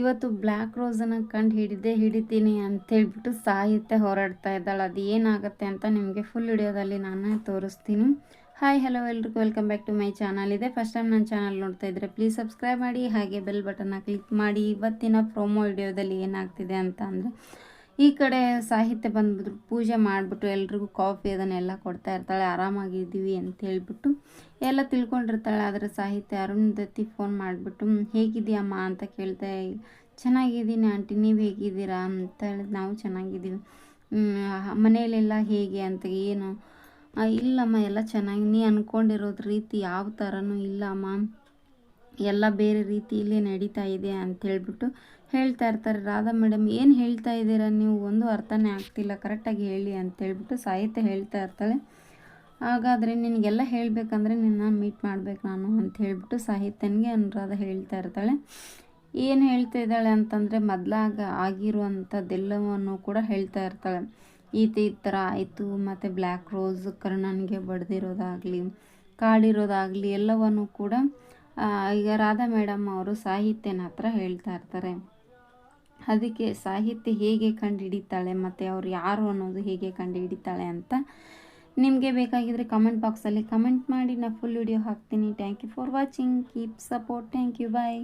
ಇವತ್ತು ಬ್ಲ್ಯಾಕ್ ರೋಸನ್ನು ಕಂಡು ಹಿಡಿದೇ ಹಿಡಿತೀನಿ ಅಂತೇಳ್ಬಿಟ್ಟು ಸಾಹಿತ್ಯ ಹೋರಾಡ್ತಾ ಇದ್ದಾಳೆ. ಅದು ಏನಾಗುತ್ತೆ ಅಂತ ನಿಮಗೆ ಫುಲ್ ವಿಡಿಯೋದಲ್ಲಿ ನಾನೇ ತೋರಿಸ್ತೀನಿ. ಹಾಯ್ ಹಲೋ ಎಲ್ರಿಗೂ. Welcome back to my channel ಇದೆ ಫಸ್ಟ್ ಟೈಮ್ ನನ್ನ ಚಾನಲ್ ನೋಡ್ತಾ ಇದ್ದರೆ ಪ್ಲೀಸ್ ಸಬ್ಸ್ಕ್ರೈಬ್ ಮಾಡಿ, ಹಾಗೆ ಬೆಲ್ ಬಟನ್ನ ಕ್ಲಿಕ್ ಮಾಡಿ. ಇವತ್ತಿನ ಪ್ರೊಮೋ ವಿಡಿಯೋದಲ್ಲಿ ಏನಾಗ್ತಿದೆ ಅಂತ ಅಂದರೆ ಈ ಕಡೆ ಸಾಹಿತ್ಯ ಬಂದ್ಬಿಟ್ಟು ಪೂಜೆ ಮಾಡಿಬಿಟ್ಟು ಎಲ್ರಿಗೂ ಕಾಫಿ ಅದನ್ನೆಲ್ಲ ಕೊಡ್ತಾ ಇರ್ತಾಳೆ. ಆರಾಮಾಗಿದ್ದೀವಿ ಅಂತ ಹೇಳ್ಬಿಟ್ಟು ಎಲ್ಲ ತಿಳ್ಕೊಂಡಿರ್ತಾಳೆ. ಆದರೆ ಸಾಹಿತ್ಯ ಅರುಂಧತಿ ಫೋನ್ ಮಾಡಿಬಿಟ್ಟು ಹೇಗಿದ್ದೀಯಮ್ಮ? ಅಂತ ಕೇಳ್ತಾ ಚೆನ್ನಾಗಿದ್ದೀನಿ ಆಂಟಿ, ನೀವು ಹೇಗಿದ್ದೀರಾ? ಅಂತ ಹೇಳಿದ್, ನಾವು ಚೆನ್ನಾಗಿದ್ದೀವಿ. ಮನೆಯಲ್ಲೆಲ್ಲ ಹೇಗೆ? ಅಂತ ಏನು ಇಲ್ಲಮ್ಮ, ಎಲ್ಲ ಚೆನ್ನಾಗಿ, ನೀ ಅಂದ್ಕೊಂಡಿರೋದು ರೀತಿ ಯಾವ ಥರನೂ ಇಲ್ಲಮ್ಮ. ಎಲ್ಲ ಬೇರೆ ರೀತಿಯಲ್ಲಿ ನಡೀತಾ ಇದೆ ಅಂತ ಹೇಳಿಬಿಟ್ಟು ಹೇಳ್ತಾ ಇರ್ತಾರೆ. ರಾಧಾ ಮೇಡಮ್, ಏನು ಹೇಳ್ತಾ ಇದ್ದೀರಾ? ನೀವು ಒಂದು ಅರ್ಥನೇ ಆಗ್ತಿಲ್ಲ. ಕರೆಕ್ಟಾಗಿ ಹೇಳಿ ಅಂತ ಹೇಳ್ಬಿಟ್ಟು ಸಾಹಿತ್ಯ ಹೇಳ್ತಾ ಇರ್ತಾಳೆ. ಹಾಗಾದರೆ ನಿನಗೆಲ್ಲ ಹೇಳಬೇಕಂದ್ರೆ ನಿನ್ನ ಮೀಟ್ ಮಾಡಬೇಕು ನಾನು ಅಂತ ಹೇಳ್ಬಿಟ್ಟು ಸಾಹಿತ್ಯನಿಗೆ ಅನುರಾಧ ಹೇಳ್ತಾ ಇರ್ತಾಳೆ. ಏನು ಹೇಳ್ತಾ ಇದ್ದಾಳೆ ಅಂತಂದರೆ ಮೊದಲಾಗ ಆಗಿರುವಂಥದ್ದೆಲ್ಲವನ್ನು ಕೂಡ ಹೇಳ್ತಾ ಇರ್ತಾಳೆ. ಈತ ಈ ಥರ ಆಯಿತು, ಮತ್ತು ಬ್ಲ್ಯಾಕ್ ರೋಸ್ ಕರ್ಣನಿಗೆ ಬಡ್ದಿರೋದಾಗಲಿ, ಕಾಡಿರೋದಾಗಲಿ ಎಲ್ಲವನ್ನು ಕೂಡ ಈಗ ರಾಧಾ ಮೇಡಮ್ ಅವರು ಸಾಹಿತ್ಯನ ಹತ್ರ ಹೇಳ್ತಾ ಇರ್ತಾರೆ. ಅದಕ್ಕೆ ಸಾಹಿತ್ಯ ಹೇಗೆ ಕಂಡುಹಿಡಿತಾಳೆ ಮತ್ತು ಅವ್ರು ಯಾರು ಅನ್ನೋದು ಹೇಗೆ ಕಂಡುಹಿಡಿತಾಳೆ ಅಂತ ನಿಮಗೆ ಬೇಕಾಗಿದ್ದರೆ ಕಮೆಂಟ್ ಬಾಕ್ಸಲ್ಲಿ ಕಮೆಂಟ್ ಮಾಡಿ ನಾನು ಫುಲ್ ವಿಡಿಯೋ ಹಾಕ್ತೀನಿ. Thank you for watching keep support thank you bye